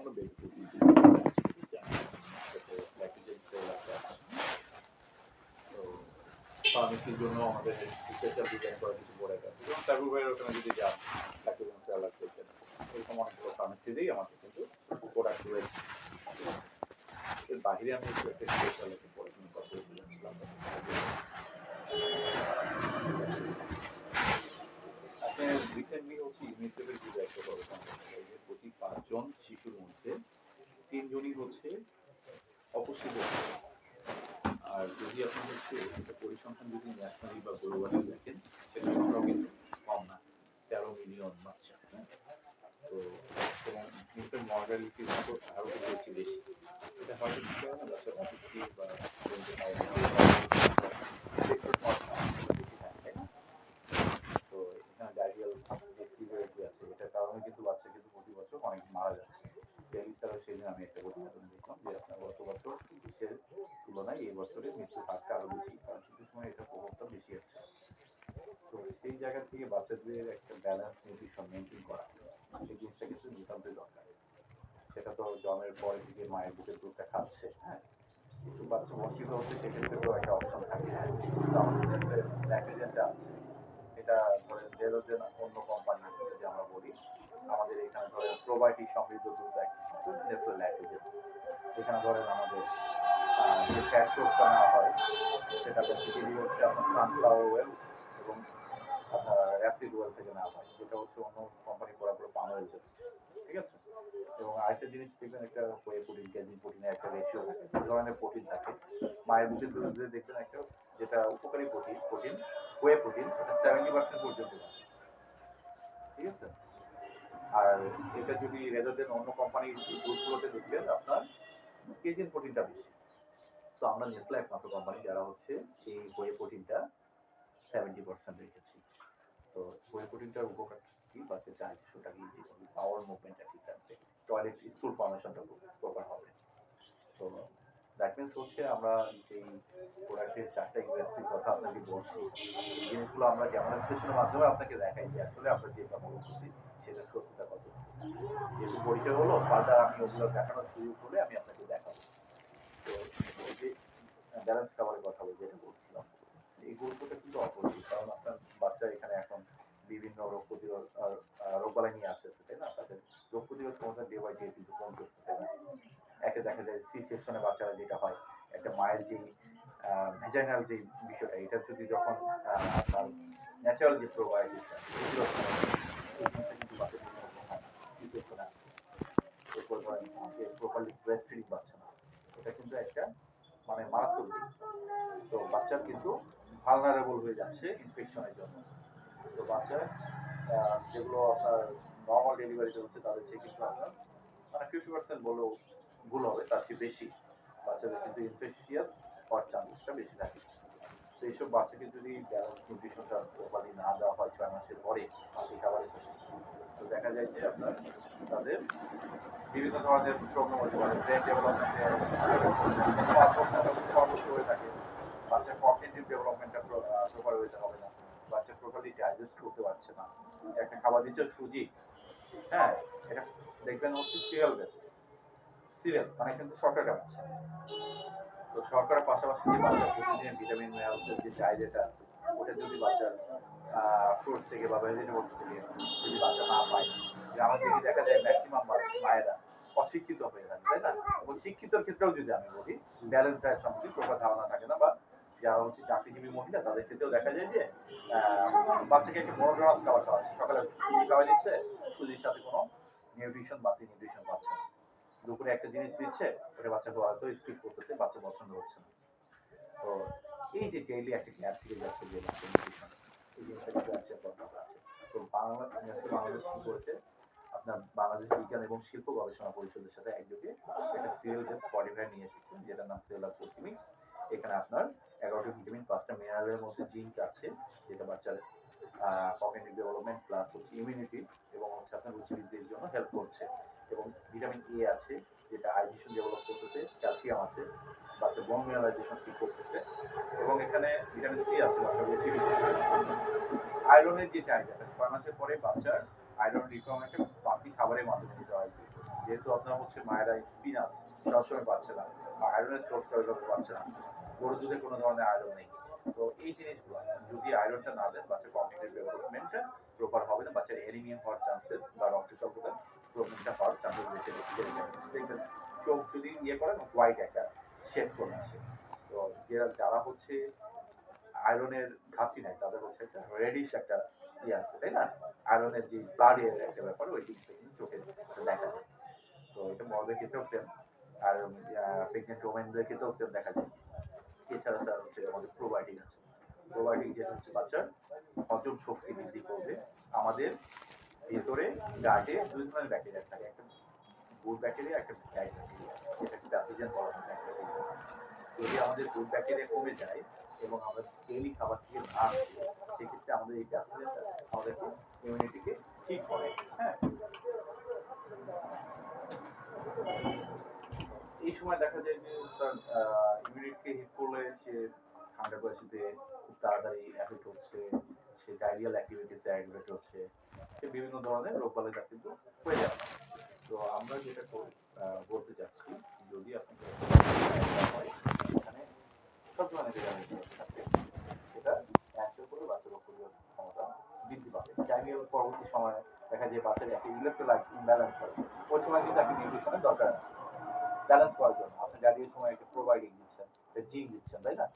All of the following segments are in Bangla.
আমাদের ডিজাইন করা কিছু ওখানে যদি যান বাইরে আমি একটু হচ্ছে প্রতি পাঁচজন শিশুর মধ্যে তিনজনই হচ্ছে অপুষ্টিত আর যদি আপনি হচ্ছে এটা পরিসংখ্যান যদি ন্যাশনালি বা গ্লোবালি দেখেন সেটা সংখ্যাও কিন্তু কম না তেরো মিলিয়ন বাচ্চা হ্যাঁ? তো এবং ইনফ্যাক্ট মর্টালিটি রেট আরও বেশি বেশি এটা হয়তো কি কারণে বাচ্চার অপুষ্টি বা তাই না? তো এখানে ডায়রিয়াল যে সিভিয়ারিটি আছে এটার কারণে কিন্তু বাচ্চা কিন্তু প্রতি বছর অনেক মারা যাচ্ছে ডেলি স্যারও সেদিন আমি একটা প্রতিবেদন দেখলাম যে আপনার গত বছর চিকিৎসের তুলনায় এই বছরে মৃত্যুর হারটা আরও বেশি কারণ শীতের সময় এটা প্রভাবটা বেশি আছে তো সেই জায়গা থেকে একটা ব্যালেন্স নিউট্রিশন মেনটেন করা। সেই জিনিসটা কিন্তু নিতান্তই দরকার। সেটা তো জন্মের পরে থেকে মায়ের বুকের দুধটা খাচ্ছে হ্যাঁ? কিছু বাচ্চা বঞ্চিত হচ্ছে সেক্ষেত্রে তো একটা অপশন থাকে হ্যাঁ? তো আমাদের যে ল্যাকোজেনটা এটা ধরেন ডেলোজেন অন্য কোম্পানি যদি আমরা বলি, আমাদের এখানে ধরেন প্রোবায়োটিক সমৃদ্ধ দুধ নেসলে ল্যাকোজেন এখানে ধরেন আমাদের যে ফ্যাট সোর্সটা নেওয়া হয়, সেটা বেসিক্যালি হচ্ছে আপনার সানফ্লাওয়ার ওয়েল এবং অ্যাসিড ওয়েল থেকে নেওয়া হয়, যেটা হচ্ছে অন্য কোম্পানি করা পুরো পাম অয়েল ঠিক আছে? এবং আরেকটা জিনিস দেখবেন, একটা ওয়ে প্রোটিন ক্যাজিন প্রোটিনের একটা রেশিও থাকে ধরনের প্রোটিন থাকে। মায়ের বুকের দুধে দেখবেন একটা যেটা উপকারী প্রোটিন প্রোটিন ওয়ে প্রোটিন এটা সেভেন্টি পার্সেন্ট পর্যন্ত ঠিক আছে? আর এটা যদি দেন অন্য কোম্পানির দুধগুলোতে দেখবেন, আপনার কেজিন প্রোটিনটা বেশি। তো আমরা নেসলে একমাত্র কোম্পানি যারা হচ্ছে এই ওয়ে প্রোটিনটা সেভেন্টি পার্সেন্ট রেখেছি। তো ওয়ে প্রোটিনটার উপকার কি বাচ্চা চারশোটা কি পাওয়ার মুভমেন্টটা ঠিক থাকবে টয়লেট স্কুল ফর্মেশনটা প্রপার হবে। তো দ্যাট মিনস হচ্ছে আমরা যেই প্রোডাক্টের চারটা ইন্ডাস্ট্রির কথা আপনাকে বলছি, এই জিনিসগুলো আমরা ডেমনস্ট্রেশনের মাধ্যমে আপনাকে দেখাই যে আসলে আমরা যেটা বলছি সেটা সত্যিটা কত। যেহেতু পরিচয় হলো, পাল্টা আমি ওগুলো দেখানোর সুযোগ হলে আমি আপনাকে দেখাবো। তো যে ব্যালেন্স খাবারের কথা বলে যেটা বলছিলাম। এই গুরুত্বটা কিন্তু অপরিচিত কারণ আপনার বাচ্চা এখানে এখন বিভিন্ন রোগ প্রতিরোধ রোগবালাই নিয়ে আসতেছে তাই না? তাদের রোগ প্রতিরোধ ক্ষমতা ডে বাই ডে কিন্তু কম করছে তাই না? একে দেখা যায় সি সেকশনে বাচ্চারা যেটা হয়, একটা মায়ের যে ভেজাইনাল যে বিষয়টা, এটা যদি যখন আপনার ন্যাচারাল যে কিন্তু বাচ্চার হয়। না, এটা কিন্তু একটা মানে মারাত্মক দিক। তো কিন্তু ভালনারেবল হয়ে যাচ্ছে ইনফেকশনের জন্য। তো বাচ্চার যেগুলো আপনার নর্মাল ডেলিভারিতে হচ্ছে, তাদের চেয়ে কিন্তু আপনার মানে ফিফটি পার্সেন্ট বলেও ভুল হবে, তার চেয়ে বেশি। বাচ্চাদের কিন্তু ইনফেকশিয়াস হওয়ার চান্সটা বেশি থাকে। তো এইসব বাচ্চাকে যদি ব্যালেন্স নিউট্রিশনটা প্রপারলি না দেওয়া হয় ছয় মাসের পরে, বাকি খাবারের সাথে। তো দেখা যায় যে আপনার তাদের বিভিন্ন ধরনের প্রবলেম হতে পারে ব্রেন ডেভেলপমেন্টে হয়ে থাকে বাচ্চার কগনিটিভ ডেভেলপমেন্টটা প্রপার হইতে হবে না বাচ্চা প্রপারলি ডাইজেস্ট করতে পারছে না একটা খাবার দিচ্ছে সুজি। হ্যাঁ এটা দেখবেন হচ্ছে সিরিয়াল বেস সিরিয়াল মানে কিন্তু শর্টকাট খাচ্ছে তো শর্করার পাশাপাশি যে বাচ্চার প্রতিদিনের ভিটামিন মিনারেলসের যে চাহিদাটা আছে, ওটা যদি বাচ্চার ফ্রুটস থেকে বা ভেজিটেবল থেকে যদি বাচ্চা না পায় আমাদের দিকে দেখা যায় ম্যাক্সিমাম মায়েরা অশিক্ষিত হয়ে থাকে, তাই না? শিক্ষিতর ক্ষেত্রেও যদি আমি বলি ব্যালেন্স ডায়েট সম্পর্কে প্রপার ধারণা থাকে না বা যারা হচ্ছে চাকরিজীবী মহিলা, তাদের ক্ষেত্রেও দেখা যায় যে বাচ্চাকে একটা মনোডরাস খাবার খাওয়াচ্ছে সকালে সুজি খাওয়া দিচ্ছে সুজির সাথে কোনো নিউট্রিশন বাড়তি নিউট্রিশন পাচ্ছে না। দুপুরে একটা জিনিস দিচ্ছে, ওটা বাচ্চা হয়তো স্কিপ করতেছে, বাচ্চা পছন্দ হচ্ছে না। তো এই যে ডেইলি একটা গ্যাপ থেকে যাচ্ছে যে বাচ্চা নিউট্রিশন এই জিনিসটা কিন্তু তো বাংলা বাংলাদেশ কি করেছে? আপনার বাংলাদেশ বিজ্ঞান এবং শিল্প গবেষণা পরিষদের সাথে একযোগে একটা সিরিয়াল স্পটিফাই নিয়ে এসেছে, যেটার নাম সেলার প্রোটিমিক্স এখানে আপনার এগারোটা ভিটামিন, পাঁচটা মিনারেলের মধ্যে জিঙ্ক আছে, যেটা বাচ্চার কগনিটিভ ডেভেলপমেন্ট প্লাস হচ্ছে ইমিউনিটি এবং হচ্ছে আপনার রুচিবৃদ্ধির জন্য হেল্প করছে। এবং ভিটামিন এ আছে, যেটা আইজিশন ডেভেলপ করতেছে ক্যালসিয়াম আছে, বাচ্চার বোন মিনারালাইজেশন ঠিক করতেছে। এবং এখানে ভিটামিন সি আছে, বাচ্চার রুচিবৃদ্ধি আয়রনের যে চাহিদাটা ছয় মাসের পরে বাচ্চার আয়রন রিকোয়ারমেন্টে বাকি খাবারের মাধ্যমে দিতে হয়। যেহেতু আপনার হচ্ছে মায়েরা পিনাস সবসময় পাচ্ছে না বা আয়রনের সোর্স করে পাচ্ছে না দুধে কোনো ধরনের আয়রন নেই। তো এই জিনিসগুলো, যদি আয়রনটা না দেন বাচ্চার কম্পিউটার ডেভেলপমেন্টটা প্রপার হবে না, বাচ্চার এনিমিয়া হওয়ার চান্সেস বা রক্ত প্রবলেমটা হওয়ার চান্সেস বেশি দেখবেন চোখ যদি ইয়ে করেন হোয়াইট একটা শেড চলে আসে। তো যারা- যারা হচ্ছে আয়রনের ঘাটতি নাই, তাদের হচ্ছে একটা রেডিশ একটা ইয়ে আছে, তাই না? আয়রনের যে ব্লাডের একটা ব্যাপার, ওই জিনিসটা কিন্তু চোখে দেখা যায়। তো এটা বড়দের ক্ষেত্রেও সেম আর প্রেগনেন্ট ওমেনদের ক্ষেত্রেও সেম দেখা যায়। এছাড়া স্যার হচ্ছে আমাদের প্রোবায়োটিক আছে। প্রোবায়োটিক যেটা হচ্ছে বাচ্চার হজম শক্তি বৃদ্ধি করবে। আমাদের ভেতরে গাটে দুই ধরনের ব্যাকটেরিয়া থাকে। একটা গুড ব্যাকটেরিয়া একটা ব্যাড ব্যাকটেরিয়া যেটাকে প্যাথোজেন বলা হয় ব্যাকটেরিয়া যদি আমাদের গুড ব্যাকটেরিয়া কমে যায় এবং আমরা ডেইলি খাবার থেকে না সেক্ষেত্রে আমাদের এই প্যাথোজেনটা আমাদেরকে ইমিউনিটিকে ঠিক করে। হ্যাঁ? এই সময় দেখা যায় যে স্যার ইমিউনিটিকে হিট করলে সে ঠান্ডা বয়সীতে খুব তাড়াতাড়ি অ্যাফেক্ট হচ্ছে সে ডায়রিয়াল অ্যাক্টিভিটিসে অ্যাক্টিভেট হচ্ছে, সে বিভিন্ন ধরনের রোগ বালাইটা কিন্তু হয়ে যাবে। তো আমরা যেটা বলতে চাচ্ছি, যদি আপনাকে হয় এখানে সব ধরনের সেটা বাচ্চার ক্ষমতা বৃদ্ধি পাবে। পরবর্তী সময়ে দেখা যায় বাচ্চার একটা ইলেকট্রোলাইট ইমব্যালেন্স হয়। ওই সময় কিন্তু একটা নিউট্রিশনের দরকার আছে। ব্যালেন্স করার জন্য। আপনি গাড়ির সময় একটা প্রোভাইডিং দিচ্ছেন জিম দিচ্ছেন, তাই না?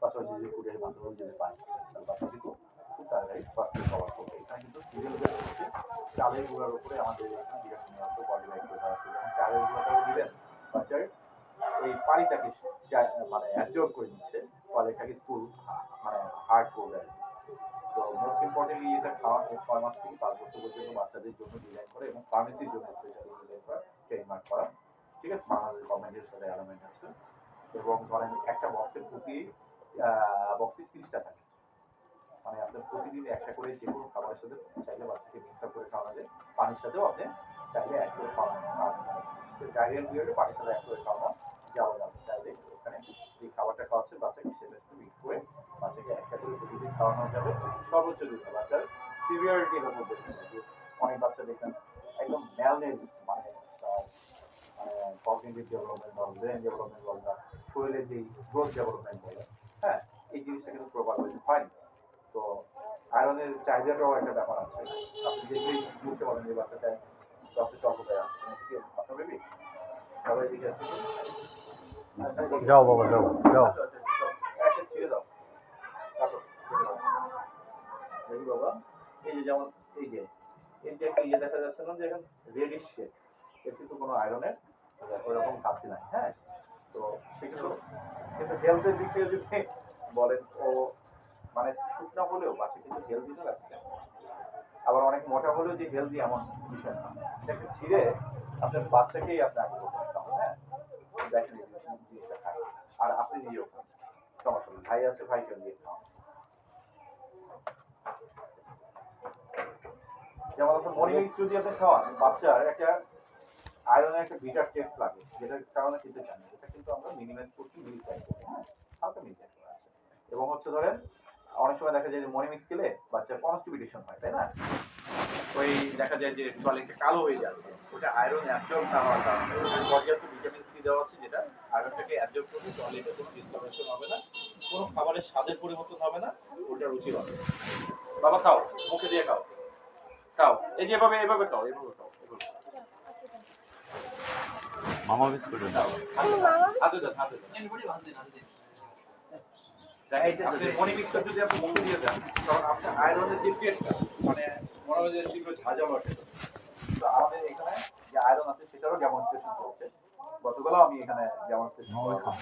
পাশাপাশি যদি ফুডের মাধ্যমে যদি পান, তাহলে বাচ্চা কিন্তু খুব তাড়াতাড়ি স্বাস্থ্য কভার করবে। এখানে কিন্তু সিরিয়াল চালের গুঁড়ার উপরে আমাদের বিরাট আছে বডি লাইট করে দেওয়া আছে। যখন চালের গুঁড়াটাও দিবেন। বাচ্চার এই পানিটাকে মানে অ্যাবজর্ব করে নিচ্ছে। ফলে এটাকে ফুল মানে হার্ড করবে। তো মোস্ট ইম্পর্টেন্টলি এটা খাওয়ানো ছয় মাস থেকে পাঁচ বছর পর্যন্ত বাচ্চাদের জন্য ডিজাইন করে এবং ফার্মেসির জন্য স্পেশালি ডিজাইন করা ট্রেডমার্ক করা। ঠিক আছে? বাংলাদেশ গভর্নমেন্টের সাথে অ্যালামেন্ট আছে এবং ধরেন একটা বক্সের প্রতি বক্সে তিরিশটা থাকে। মানে আপনার প্রতিদিন একটা করে যে কোনো খাবারের সাথে চাইলে বাচ্চাকে মিক্স আপ করে খাওয়ানো যায়। পানির সাথেও আপনি চাইলে এক করে খাওয়ানো ডায়রিয়াল পিরিয়ডে পানির সাথে এক করে খাওয়ানো যাবে চাইলে ওখানে যে খাবারটা খাওয়াচ্ছে বাচ্চাকে সেটা একটু মিক্স করে বাচ্চাকে একটা করে প্রতিদিন খাওয়ানো যাবে। সর্বোচ্চ দুটো বাচ্চার সিভিয়ারিটির উপর দেখবেন অনেক বাচ্চা দেখবেন একদম ম্যালনেস কগনিটিভ ডেভেলপমেন্ট বল ব্রেন ডেভেলপমেন্ট বল বা শরীরের যে গ্রোথ ডেভেলপমেন্ট বলে। হ্যাঁ এই জিনিসটা কিন্তু ওয়েতে হয়নি তো আয়রনের চাহিদাটাও একটা ব্যাপার আছে। আপনি দেখলেই বুঝতে পারেন যে বাচ্চাটা রক্ত স্বল্পতায় আছে। কি আপনার বেবি সবাই দিকে আছে? যাও বাবা যাও যাও। আচ্ছা, আচ্ছা, একটা ছেড়ে দাও। দেখি বাবা এই যে যেমন এই যে এই যে একটা ইয়ে দেখা যাচ্ছে না যে এখন রেডিশ শেড এর কিন্তু কোনো আয়রনের ওরকম ঘাটতি নাই হ্যাঁ? তো সেগুলো কিন্তু হেলথের দিক থেকে যদি বলেন, ও মানে শুকনা হলেও বাচ্চা কিন্তু হেলদি তো লাগছে আবার অনেক মোটা হলেও যে হেলদি এমন বিষয় না। এটাকে ছিঁড়ে আপনার বাচ্চাকেই আপনি আগে করতে হ্যাঁ? দেখেন জিনিসটা খায় আর আপনি নিজেও সমস্যা নেই। ভাই আছে ভাইকে দিয়ে খাওয়ান। যেমন আপনার মর্নিং যদি আপনি খাওয়ান, বাচ্চার একটা আয়রনের একটা বিটার টেস্ট লাগে, যেটার কারণে খেতে চান না। এটা কিন্তু আমরা মিনিমাইজ করছি মিল টাইপ হ্যাঁ? হালকা করা আছে। এবং হচ্ছে ধরেন, অনেক সময় দেখা যায় যে মর্নিং মিক্স খেলে বাচ্চার কনস্টিবিটেশন হয়, তাই না? ওই দেখা যায় যে টয়লেটটা কালো হয়ে যাচ্ছে, ওটা আয়রন অ্যাবজর্ব না হওয়ার কারণে। পর্যাপ্ত ভিটামিন সি দেওয়া আছে যেটা আয়রনটাকে অ্যাবজর্ব করবে টয়লেটে কোনো ডিস্টারবেশন হবে না, কোনো খাবারের স্বাদের পরিবর্তন হবে না, ওটা রুচি হবে বাবা, খাও, মুখে দিয়ে খাও। খাও। এই যে এভাবে এভাবে এভাবে খাও এভাবে খাও। মামা বিস্কুট আমাদের এখানে যে আয়রন আছে সেটারও ডেমনস্ট্রেশন চলছে। গতকালও আমি এখানে ডেমনস্ট্রেশন করেছিলাম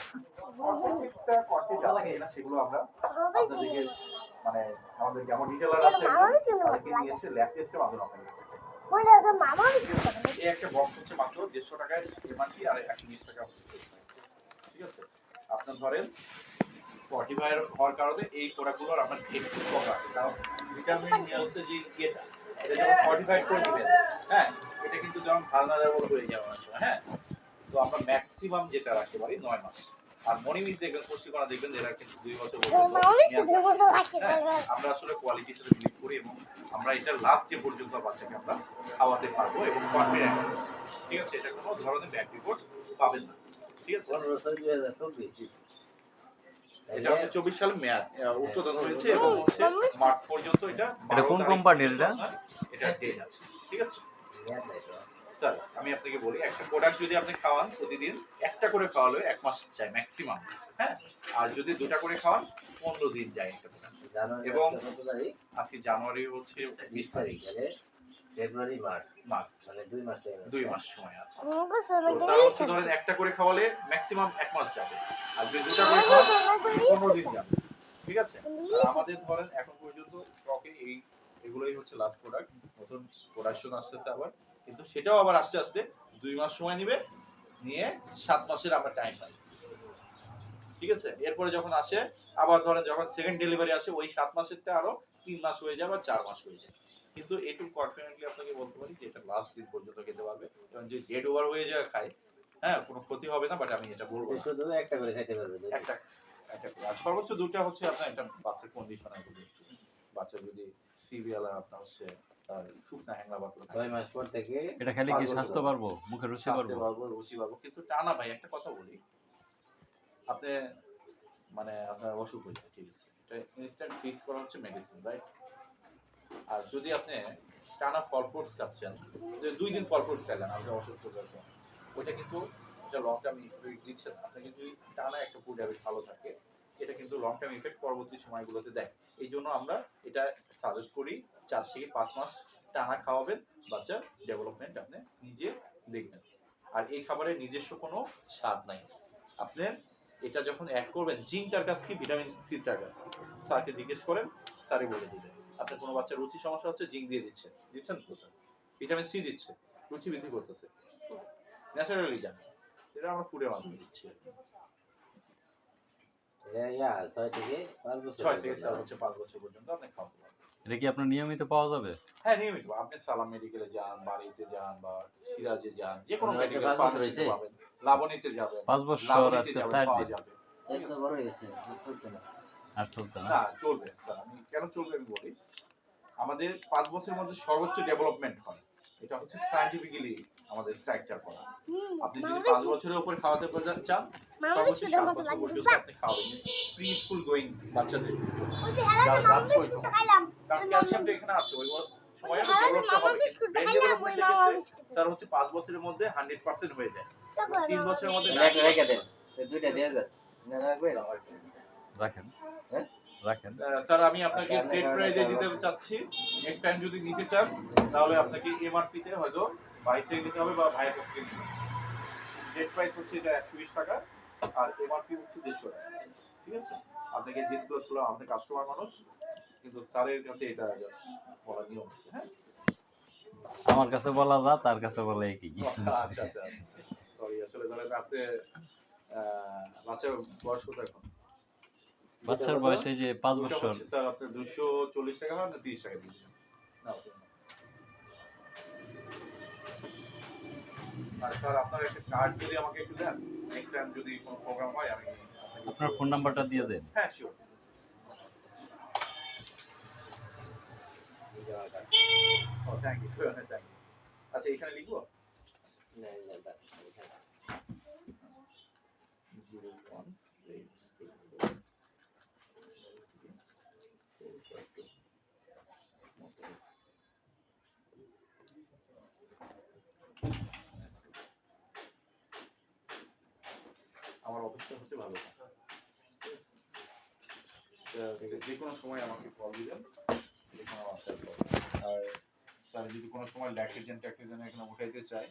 প্রত্যেকটা কন্টেন্ট আছে না সেগুলো আমরা আপনাদেরকে মানে আমাদের যেমন রিটেলার আছে তাদেরকে নিয়ে এসে ল্যাব টেস্টের মাধ্যমে আপনাদের এই একটা বক্স হচ্ছে মাত্র দেড়শো টাকায় এমআরপি আর একশো বিশ টাকা ঠিক আছে? আপনার ধরেন ফর্টিফায়ার হওয়ার কারণে এই প্রোডাক্টগুলোর আমার একটু কম আছে কারণ ভিটামিন হচ্ছে যে ইয়েটা, এটা যখন ফর্টিফাইড করে দিবেন হ্যাঁ? এটা কিন্তু যেমন ভালনারেবল হয়ে যাবে অনেক সময় হ্যাঁ? তো আমরা ম্যাক্সিমাম যেটা রাখতে পারি নয় মাস। আর মনিমিট দেখবেন পুষ্টিকরা দেখবেন এরা কিন্তু দুই বছর থাকে। হ্যাঁ, আমরা আসলে কোয়ালিটির সাথে বিলিভ করি এবং আমরা এটা লাস্ট ডে পর্যন্ত বাচ্চাকে আমরা খাওয়াতে পারব এবং কনফিডেন্ট ঠিক আছে এটা কোনো ধরনের ব্যাক রিপোর্ট পাবেন না। ঠিক আছে? পনেরো ছয় দুই হাজার চব্বিশ। এটা হচ্ছে চব্বিশ সালে মেয়াদ আহ, উত্তোলন হয়েছে এবং হচ্ছে মার্চ পর্যন্ত এটা এটা কোন 12 তারিখ কোম্পানির এটা? এটা ঠিক আছে। স্যার আমি আপনাকে বলি একটা প্রোডাক্ট যদি আপনি খাওয়ান প্রতিদিন একটা করে খাওয়ালে এক মাস যায় ম্যাক্সিমাম হ্যাঁ? আর যদি দুটা করে খাওয়ান পনেরো দিন যায় একটা। জানুয়ারি এবং-? আজকে জানুয়ারি হচ্ছে বিশ বিশ তারিখ মানে ফেব্রুয়ারি মার্চ মাস মানে দুই মাস দুই সময় আছে। ধরেন একটা করে খাওয়ালে ম্যাক্সিমাম এক মাস যাবে। আর যদি দুটা করে খাওয়ান পনেরো দিন যাবে। ঠিক আছে? আমাদের ধরেন এখন পর্যন্ত স্টকে এই এগুলোই হচ্ছে লাস্ট প্রোডাক্ট নতুন প্রোডাকশন আসতেছে আবার। কিন্তু সেটাও আবার আস্তে আস্তে দুই মাস সময় নিবে নিয়ে সাত মাসের আমরা টাইম পাই। ঠিক আছে? এরপরে যখন আসে আবার ধরেন যখন সেকেন্ড ডেলিভারি আসে ওই সাত মাসেরটা আরও তিন মাস হয়ে যায় বা চার মাস হয়ে যায়। কিন্তু এটুকু কনফিডেন্টলি আপনাকে বলতে পারি যে এটা লাস্ট দিন পর্যন্ত খেতে পারবে। কারণ যে ডেড ওভার হয়ে যায় খায় হ্যাঁ কোনো ক্ষতি হবে না বাট আমি এটা বলব শুধু একটা করে খাইতে পারবে একটা একটা করে। আর সর্বোচ্চ দুটো হচ্ছে আপনার একটা বাচ্চার কন্ডিশনের বাচ্চা যদি সিরিয়াল আর আপনার হচ্ছে তার শুকনা হ্যাংলা বাতলা ছয় মাস পর থেকে এটা খেলে কি স্বাস্থ্য পারব? মুখে রুচি পারব? পারব রুচি পারব। কিন্তু টানা ভাই একটা কথা বলি। আপনি মানে আপনার অসুখ হয়েছে ঠিক আছে? এটা ইনস্ট্যান্ট ফিক্স করা হচ্ছে মেডিসিন রাইট আর যদি আপনি টানা ফল ফ্রুটস খাচ্ছেন যে দুই দিন ফল ফ্রুটস খাইলেন আপনি অসুস্থ হয়েছেন ওইটা কিন্তু এটা লং টার্ম ইফেক্ট দিচ্ছে না। কিন্তু টানা একটা ফুড হ্যাবিট ভালো থাকে। এটা কিন্তু লং টার্ম ইফেক্ট পরবর্তী সময়গুলোতে দেয়। এই জন্য আমরা এটা সাজেস্ট করি, চার থেকে পাঁচ মাস টানা খাওয়াবেন বাচ্চার ডেভেলপমেন্ট আপনি নিজে দেখবেন। আর এই খাবারের নিজস্ব কোনো স্বাদ নাই। আপনি এটা যখন অ্যাড করবেন জিঙ্কটার কাছ কি? ভিটামিন সিটার কাছ কি? স্যারকে জিজ্ঞেস করেন, স্যারই বলে দিবে। আপনার কোনো বাচ্চার রুচি সমস্যা হচ্ছে জিঙ্ক দিয়ে দিচ্ছে। দিচ্ছেন তো স্যার? ভিটামিন সি দিচ্ছে, রুচি বৃদ্ধি করতেছে। ন্যাচারালি জানি। এটা আমরা ফুডের মাধ্যমে দিচ্ছি ছয় থেকে পাঁচ বছর ছয় থেকে হচ্ছে পাঁচ বছর পর্যন্ত আপনি খাওয়াতে পারবেন এটা কি আপনার নিয়মিত পাওয়া যাবে? হ্যাঁ নিয়মিত। আপনি সালাম মেডিকেলে যান বাড়িতে যান বা সিরাজে যান যে কোনো মেডিকেল ফার্মেসিতে পাবেন লাবণীতে যাবেন পাঁচ বছর আজকে পাওয়া দিন যাবে। এই বড় হয়েছে বুঝতে না। আর চলতে না? না চলবে স্যার। আমি কেন চলবে আমি বলি? আমাদের পাঁচ বছরের মধ্যে সর্বোচ্চ ডেভেলপমেন্ট হয়। এটা হচ্ছে সায়েন্টিফিক্যালি আমাদের স্ট্রাকচার করা। আপনি যদি পাঁচ বছরের উপরে খাওয়াতে চান আপনি খাওয়াবেন। প্রি স্কুল গোয়িং বাচ্চাদের ওই যে ক্যালসিয়ামটা এখানে আছে ওই স্যার হচ্ছে পাঁচ বছরের মধ্যে হান্ড্রেড পার্সেন্ট হয়ে যায়। তিন বছরের মধ্যে রেখে দেন দুইটা দিয়ে দেন। রাখেন। হ্যাঁ? রাখেন। স্যার আমি আপনাকে ট্রেড প্রাইজে দিতে চাচ্ছি। নেক্সট টাইম যদি নিতে চান তাহলে আপনাকে এমআরপি তে হয়তো বাইর থেকে নিতে হবে বা ভাইয়ের কাছ থেকে নিতে হবে। ট্রেড প্রাইস হচ্ছে এটা একশো বিশ টাকা আর এমআরপি হচ্ছে দেড়শো টাকা ঠিক আছে? আপনাকে ডিসক্লোজ করলাম আমাদের কাস্টমার মানুষ কিন্তু স্যারের কাছে এটা জাস্ট বলা নিয়ম আছে হ্যাঁ? আমার কাছে বলা যা তার কাছে বলে কি আচ্ছা আচ্ছা। সরি আসলে ধরেন আপনি বাচ্চার বয়স কত এখন? বাচ্চার বয়স এই যে পাঁচ বছর। স্যার আপনার দুশো চল্লিশ টাকা হয় না তিরিশ টাকা দিয়ে না, আর স্যার আপনার একটা কার্ড যদি আমাকে একটু দেন নেক্সট টাইম যদি কোনো প্রোগ্রাম হয় আমি আপনার ফোন নাম্বারটা দিয়ে দেন। হ্যাঁ শিওর ও থ্যাংক ইউ থ্যাংক ইউ আচ্ছা এখানে লিখব? না না না জিরো ওয়ান আমার হচ্ছে ভালো যে কোনো সময় আমাকে কল দিবেন, যে কোনো আর স্যার যদি কোনো সময় ল্যাকটেজেন ট্যাকটেজেন এখানে উঠাইতে চাই।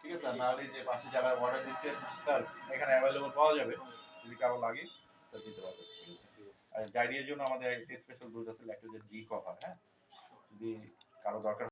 ঠিক আছে? আর নাহলে যে পাশে যারা অর্ডার দিচ্ছে স্যার এখানে অ্যাভেলেবল পাওয়া যাবে। যদি কারও লাগে স্যার দিতে পারবে। ঠিক আছে? আর ডায়রিয়ার জন্য আমাদের একটা স্পেশাল দুধ আছে ল্যাকটোজেন ডি কভার হ্যাঁ? যদি কারও দরকার